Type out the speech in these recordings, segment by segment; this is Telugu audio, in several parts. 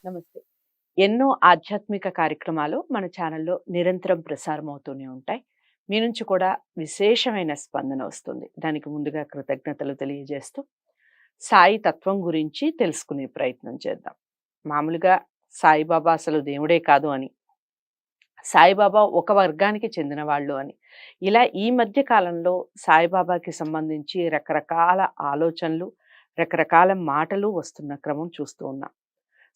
నమస్తే. ఎన్నో ఆధ్యాత్మిక కార్యక్రమాలు మన ఛానల్లో నిరంతరం ప్రసారం అవుతూనే ఉంటాయి. మీ నుంచి కూడా విశేషమైన స్పందన వస్తుంది. దానికి ముందుగా కృతజ్ఞతలు తెలియజేస్తూ సాయి తత్వం గురించి తెలుసుకునే ప్రయత్నం చేద్దాం. మామూలుగా సాయిబాబా అసలు దేవుడే కాదు అని సాయిబాబా ఒక వర్గానికి చెందిన వాళ్ళు అని ఇలా ఈ మధ్య కాలంలో సాయిబాబాకి సంబంధించి రకరకాల ఆలోచనలు రకరకాల మాటలు వస్తున్న క్రమం చూస్తూ ఉన్నాం.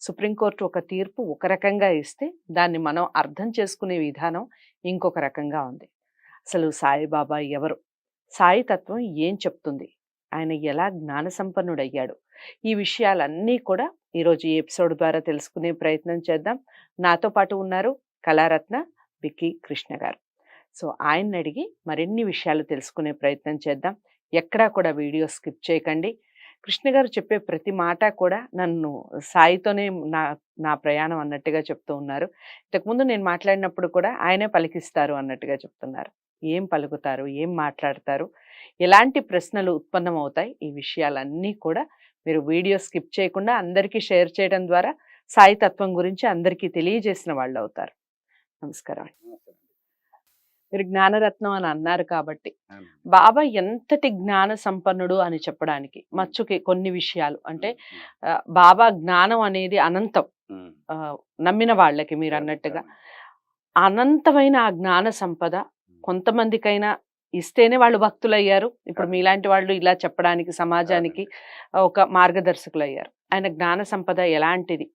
సుప్రీంకోర్టు ఒక తీర్పు ఒక రకంగా ఇస్తే దాన్ని మనం అర్థం చేసుకునే విధానం ఇంకొక రకంగా ఉంది. అసలు సాయిబాబా ఎవరు? సాయి తత్వం ఏం చెప్తుంది? ఆయన ఎలా జ్ఞాన సంపన్నుడయ్యాడు ఈ విషయాలన్నీ కూడా ఈరోజు ఈ ఎపిసోడ్ ద్వారా తెలుసుకునే ప్రయత్నం చేద్దాం. నాతో పాటు ఉన్నారు కళారత్న విక్కీ కృష్ణ గారు. సో ఆయన్ని అడిగి మరిన్ని విషయాలు తెలుసుకునే ప్రయత్నం చేద్దాం. ఎక్కడా కూడా వీడియో స్కిప్ చేయకండి. కృష్ణ గారు చెప్పే ప్రతి మాట కూడా నన్ను సాయితోనే నా నా ప్రయాణం అన్నట్టుగా చెప్తూ ఉన్నారు. ఇంతకుముందు నేను మాట్లాడినప్పుడు కూడా ఆయనే పలికిస్తారు అన్నట్టుగా చెప్తున్నారు. ఏం పలుకుతారు? ఏం మాట్లాడతారు? ఎలాంటి ప్రశ్నలు ఉత్పన్నమవుతాయి? ఈ విషయాలన్నీ కూడా మీరు వీడియో స్కిప్ చేయకుండా అందరికీ షేర్ చేయడం ద్వారా సాయి తత్వం గురించి అందరికీ తెలియజేసిన వాళ్ళు అవుతారు నమస్కారం. మీరు జ్ఞానరత్నం అని అన్నారు కాబట్టి. బాబా ఎంతటి జ్ఞాన సంపన్నుడు అని చెప్పడానికి మచ్చుకి కొన్ని విషయాలు. అంటే బాబా జ్ఞానం అనేది అనంతం. నమ్మిన వాళ్ళకి మీరు అన్నట్టుగా. అనంతమైన ఆ జ్ఞాన సంపద కొంతమందికైనా ఇస్తేనే వాళ్ళు భక్తులయ్యారు. ఇప్పుడు మీలాంటి వాళ్ళు ఇలా చెప్పడానికి సమాజానికి ఒక మార్గదర్శకులు అయ్యారు ఆయన జ్ఞాన సంపద ఎలాంటిది?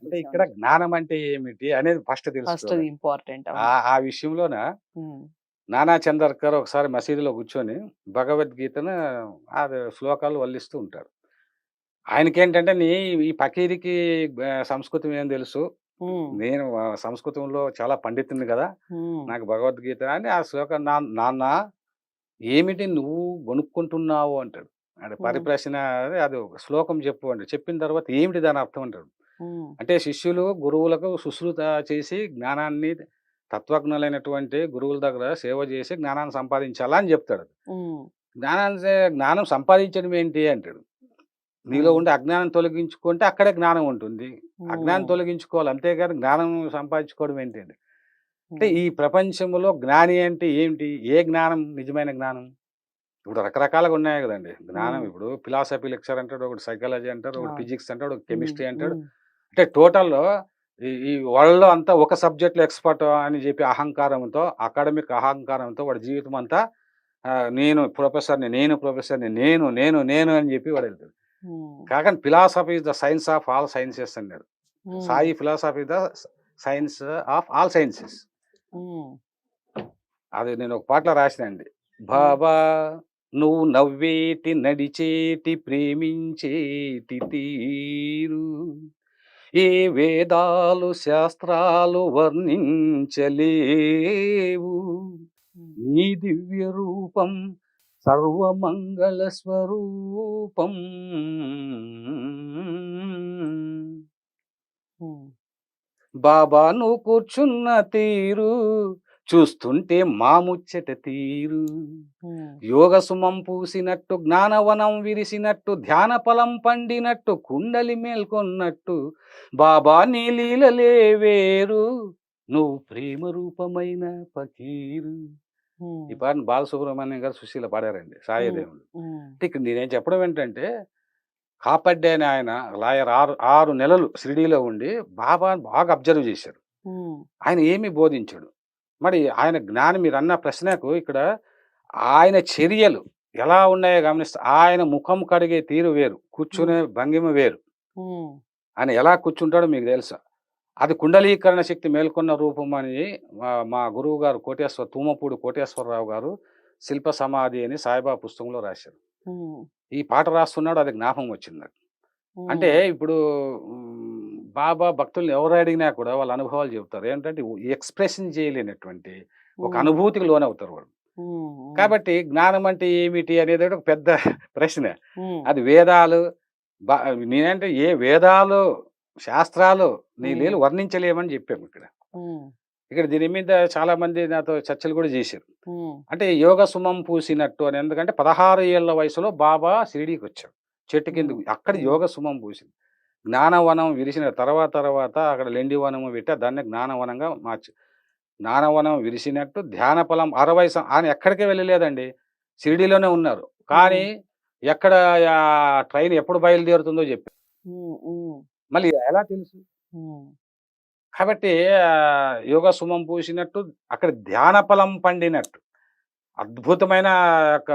అంటే ఇక్కడ జ్ఞానం అంటే ఏమిటి అనేది ఫస్ట్ ఫస్ట్ తెలుసు ఇంపార్టెంట్. ఆ విషయంలోన నానా చందర్కర్ ఒకసారి మసీదులో కూర్చొని భగవద్గీతను ఆ శ్లోకాలు వల్లిస్తూ ఉంటాడు. ఆయనకేంటంటే నీ ఈ పకీరికి సంస్కృతం ఏం తెలుసు? నేను సంస్కృతంలో చాలా పండితుని కదా! నాకు భగవద్గీత అని ఆ శ్లోకం నా నాన్న ఏమిటి నువ్వు కొనుక్కుంటున్నావు అంటాడు. అంటే. పరిప్రశ్న అదే అది ఒక శ్లోకం చెప్పు అంటే చెప్పిన తర్వాత ఏమిటి దాని అర్థం అంటాడు. అంటే శిష్యులు గురువులకు శుశ్రూత చేసి జ్ఞానాన్ని తత్వజ్ఞులైనటువంటి గురువుల దగ్గర సేవ చేసి జ్ఞానాన్ని సంపాదించాలా అని చెప్తాడు. జ్ఞానాన్ని జ్ఞానం సంపాదించడం ఏంటి అంటాడు. నీలో ఉండే అజ్ఞానం తొలగించుకుంటే అక్కడే జ్ఞానం ఉంటుంది. అజ్ఞానం తొలగించుకోవాలి. అంతేగాని జ్ఞానం సంపాదించుకోవడం ఏంటి అండి? అంటే ఈ ప్రపంచంలో జ్ఞాని అంటే ఏంటి? ఏ జ్ఞానం నిజమైన జ్ఞానం? ఇప్పుడు రకరకాలుగా ఉన్నాయి కదండి. జ్ఞానం. ఇప్పుడు ఫిలాసఫీ లెక్చర్ అంటాడు ఒకటి సైకాలజీ అంటారు ఒకటి. ఫిజిక్స్ అంటాడు ఒకటి కెమిస్ట్రీ అంటాడు. అంటే టోటల్లో ఈ ఈ వరల్డ్లో అంతా ఒక సబ్జెక్ట్లో ఎక్స్పర్ట్ అని చెప్పి అహంకారంతో అకాడమిక్ అహంకారంతో వాడి జీవితం అంతా నేను ప్రొఫెసర్ని నేను ప్రొఫెసర్ని నేను నేను నేను అని చెప్పి వాడు వెళ్తాడు. కాక philosophy is the science of all sciences అన్నాడు. Sai philosophy the science of all sciences. అది నేను ఒక పాటలో రాసినండి బాబా నువ్వు నవ్వేటి నడిచేటి ప్రేమించేటి తీరు ఏ వేదాలు శాస్త్రాలు వర్ణించలేవు. నీ దివ్య రూపం సర్వమంగళ స్వరూపం. బాబా నువ్వు కూర్చున్న తీరు చూస్తుంటే మా ముచ్చట తీరు. యోగ సుమం పూసినట్టు జ్ఞానవనం విరిసినట్టు ధ్యాన ఫలం పండినట్టు కుండలి మేల్కొన్నట్టు బాబా నీ లీలలే వేరు నువ్వు ప్రేమ రూపమైన పకీరు ఈ పాటను బాలసుబ్రహ్మణ్యం గారు సుశీల పాడారండి సాయిదేవుడు. అంటే ఇక్కడ నేనేం చెప్పడం ఏంటంటే కాపడ్డే అని ఆయన లాయర్ ఆరు ఆరు నెలలు షిరిడీలో ఉండి బాబా బాగా అబ్జర్వ్ చేశాడు ఆయన ఏమి బోధించాడు. మరి ఆయన జ్ఞానం మీరు అన్న ప్రశ్నకు ఇక్కడ ఆయన చర్యలు ఎలా ఉన్నాయో గమనిస్తే ఆయన ముఖం కడిగే తీరు వేరు కూర్చునే భంగిమ వేరు. ఆయన ఎలా కూర్చుంటాడో మీకు తెలుసా? అది కుండలీకరణ శక్తి మేల్కొన్న రూపం అని మా- గురువు గారు కోటేశ్వర తూమపూడి కోటేశ్వరరావు గారు శిల్ప సమాధి అని సాయిబాబా పుస్తకంలో రాశారు. ఈ పాట రాస్తున్నాడు అది జ్ఞాపకం వచ్చింది. అంటే ఇప్పుడు బాబా భక్తుల్ని ఎవరు అడిగినా కూడా వాళ్ళ అనుభవాలు చెబుతారు. ఏంటంటే ఎక్స్ప్రెషన్ చేయలేనటువంటి ఒక అనుభూతికి లోనవుతారు వాళ్ళు. కాబట్టి జ్ఞానం అంటే ఏమిటి అనేది ఒక పెద్ద ప్రశ్న. అది వేదాలు నేనంటే ఏ వేదాలు శాస్త్రాలు నీ. లేలు వర్ణించలేమని చెప్పాము ఇక్కడ. ఇక్కడ దీని మీద చాలా మంది నాతో చర్చలు కూడా చేశారు. అంటే యోగ సుమం పూసినట్టు అని ఎందుకంటే పదహారు ఏళ్ళ వయసులో బాబా షిరిడీకి వచ్చాడు చెట్టు కింద అక్కడ యోగ సుమం పూసింది. జ్ఞానవనం విరిసిన తర్వాత తర్వాత అక్కడ లెండి వనము పెట్టి దాన్ని జ్ఞానవనంగా మార్చి జ్ఞానవనం విరిసినట్టు ధ్యాన ఫలం అరవై ఆయన ఎక్కడికే వెళ్ళలేదండి. షిరిడీలోనే ఉన్నారు. కానీ ఎక్కడ ఆ ట్రైన్ ఎప్పుడు బయలుదేరుతుందో ఉమ్, మళ్ళీ ఎలా తెలుసు? కాబట్టి యోగ సుమం పూసినట్టు అక్కడ ధ్యాన ఫలం పండినట్టు అద్భుతమైన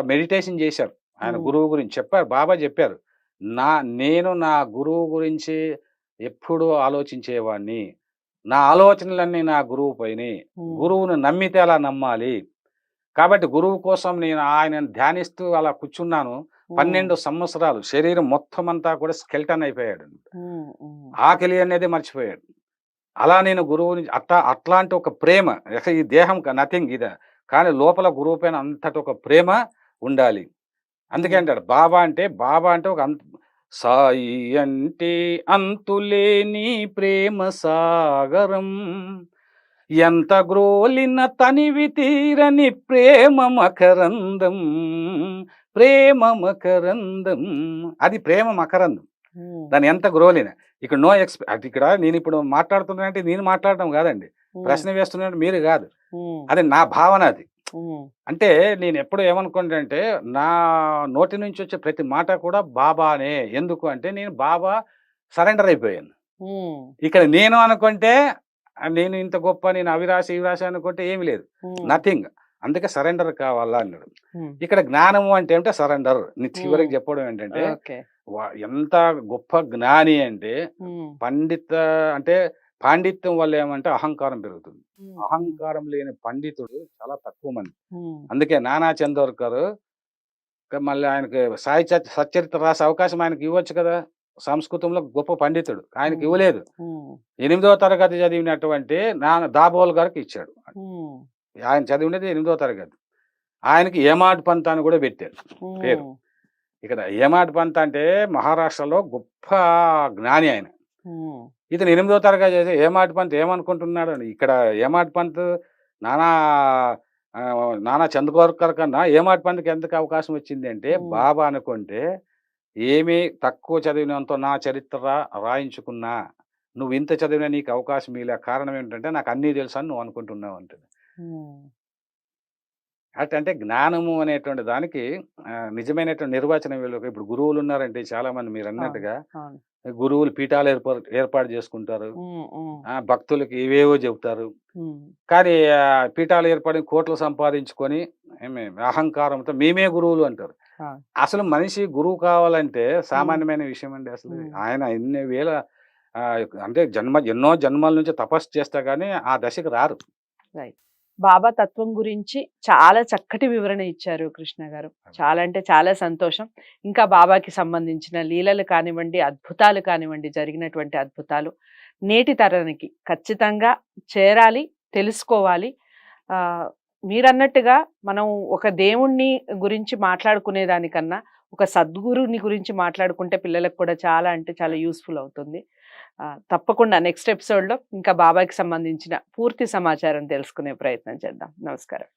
మెడిటేషన్ చేశారు. ఆయన. గురువు గురించి చెప్పారు బాబా చెప్పారు. నా నేను నా గురువు గురించి ఎప్పుడూ ఆలోచించేవాడిని నా ఆలోచనలన్నీ నా గురువు పైనే. గురువును నమ్మితే అలా నమ్మాలి? కాబట్టి గురువు కోసం నేను ఆయనను ధ్యానిస్తూ అలా కూర్చున్నాను పన్నెండు సంవత్సరాలు. శరీరం మొత్తం అంతా కూడా స్కెల్టన్ అయిపోయాడు. ఆకలి అనేది మర్చిపోయాడు. అలా నేను గురువుని అట్లా అట్లాంటి ఒక ప్రేమ ఈ దేహం నథింగ్ ఇది. కానీ లోపల గురువు పైన అంతటి ఒక ప్రేమ ఉండాలి. అందుకే అంటాడు బాబా అంటే బాబా అంటే ఒక అంత సాయి అంటే అంతులేని ప్రేమ సాగరం. ఎంత గ్రోలిన తనివి తీరని ప్రేమ మకరందం ప్రేమ మకరందం. అది ప్రేమ మకరందం. దాన్ని ఎంత గ్రోలిన. ఇక్కడ నో ఎక్స్పె అది ఇక్కడ నేను ఇప్పుడు మాట్లాడుతున్నానంటే నేను మాట్లాడటం కాదండి. ప్రశ్న వేస్తున్నట్టు మీరు కాదు. అది నా భావన అది. అంటే నేను ఎప్పుడు ఏమనుకుంటే నా నోటి నుంచి వచ్చే ప్రతి మాట కూడా బాబానే. ఎందుకు అంటే నేను బాబా సరెండర్ అయిపోయాను. ఇక్కడ నేను అనుకుంటే నేను ఇంత గొప్ప నేను అవిరాశ ఇవిరాశ అనుకుంటే ఏమి లేదు. నథింగ్. అందుకే సరెండర్ కావాలా అన్నాడు. ఇక్కడ జ్ఞానము అంటే ఏమిటో సరెండర్. చివరికి Hmm. చెప్పడం ఏంటంటే ఎంత గొప్ప జ్ఞాని అంటే పండిత అంటే పాండిత్యం వల్ల ఏమంటే అహంకారం పెరుగుతుంది. అహంకారం లేని పండితుడు చాలా తక్కువ మంది. అందుకే నానా చందోర్కర్ మళ్ళీ ఆయనకి సాయి చ- సచ్చరిత్ర రాసే అవకాశం ఆయనకి ఇవ్వచ్చు కదా! సంస్కృతంలో గొప్ప పండితుడు. ఆయనకి. ఇవ్వలేదు. ఎనిమిదో తరగతి చదివినటువంటి నాన్న దాబోల్ గారికి ఇచ్చాడు. ఆయన చదివినది ఎనిమిదో తరగతి. ఆయనకి ఏమాట్ పంత అని కూడా పెట్టారు పేరు. ఇక్కడ ఏమాట్ పంత అంటే మహారాష్ట్రలో గొప్ప జ్ఞాని ఆయన. ఇతను ఎనిమిదో తరగతి చేసి ఏమాటి పంత్ ఏమనుకుంటున్నాడు? అని ఇక్కడ ఏమాటి పంత్? నానా నానా చంద్రగోర్కర్ కన్నా ఏమాటి పంత్కి ఎందుకు అవకాశం వచ్చింది అంటే. బాబా అనుకుంటే ఏమీ తక్కువ చదివినంత నా చరిత్ర రాయించుకున్నా నువ్వు ఇంత చదివినా నీకు అవకాశం ఇలా కారణం ఏంటంటే నాకు అన్నీ తెలుసు అని నువ్వు అనుకుంటున్నావు అంటుంది ఉమ్, అంటే జ్ఞానము అనేటువంటి దానికి నిజమైనటువంటి నిర్వచనం వీళ్ళు ఇప్పుడు గురువులు ఉన్నారంటే చాలా మంది మీరు అన్నట్టుగా. గురువులు పీఠాలు ఏర్పాటు ఏర్పాటు చేసుకుంటారు. భక్తులకి ఇవేవో చెబుతారు. కానీ పీఠాలు ఏర్పడి కోట్లు సంపాదించుకొని అహంకారంతో మేమే గురువులు అంటారు. అసలు మనిషి గురువు కావాలంటే సామాన్యమైన విషయం అండి అసలు. ఆయన ఎన్ని వేల అంటే జన్మ ఎన్నో జన్మల నుంచి తపస్సు చేస్తా కానీ ఆ దశకి రారు. బాబా తత్వం గురించి చాలా చక్కటి వివరణ ఇచ్చారు కృష్ణ గారు. చాలా అంటే చాలా సంతోషం. ఇంకా బాబాకి సంబంధించిన లీలలు కానివ్వండి అద్భుతాలు కానివ్వండి జరిగినటువంటి అద్భుతాలు నేటి తరానికి ఖచ్చితంగా చేరాలి తెలుసుకోవాలి. మీరన్నట్టుగా మనం ఒక దేవుణ్ణి గురించి మాట్లాడుకునే దానికన్నా ఒక సద్గురుని గురించి మాట్లాడుకుంటే పిల్లలకు కూడా చాలా అంటే చాలా యూస్ఫుల్ అవుతుంది. తప్పకుండా నెక్స్ట్ ఎపిసోడ్లో ఇంకా బాబాకి సంబంధించిన పూర్తి సమాచారం తెలుసుకునే ప్రయత్నం చేద్దాం. నమస్కారం.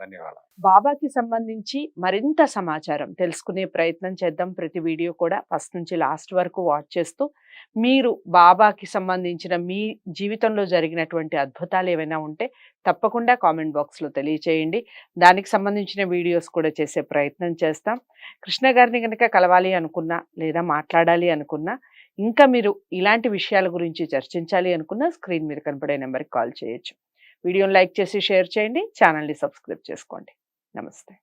ధన్యవాదాలు. బాబాకి సంబంధించి మరింత సమాచారం తెలుసుకునే ప్రయత్నం చేద్దాం. ప్రతి వీడియో కూడా ఫస్ట్ నుంచి లాస్ట్ వరకు వాచ్ చేస్తూ మీరు బాబాకి సంబంధించిన మీ జీవితంలో జరిగినటువంటి అద్భుతాలు ఏవైనా ఉంటే తప్పకుండా కామెంట్ బాక్స్లో తెలియచేయండి. దానికి సంబంధించిన వీడియోస్ కూడా చేసే ప్రయత్నం చేస్తాం. కృష్ణ గారిని కనుక కలవాలి అనుకున్నా లేదా మాట్లాడాలి అనుకున్నా ఇంకా మీరు ఇలాంటి విషయాల గురించి చర్చించాలి అనుకున్న స్క్రీన్ మీద కనపడే నెంబర్కి కాల్ చేయొచ్చు. వీడియోని లైక్ చేసి షేర్ చేయండి. ఛానల్ని సబ్స్క్రైబ్ చేసుకోండి. నమస్తే.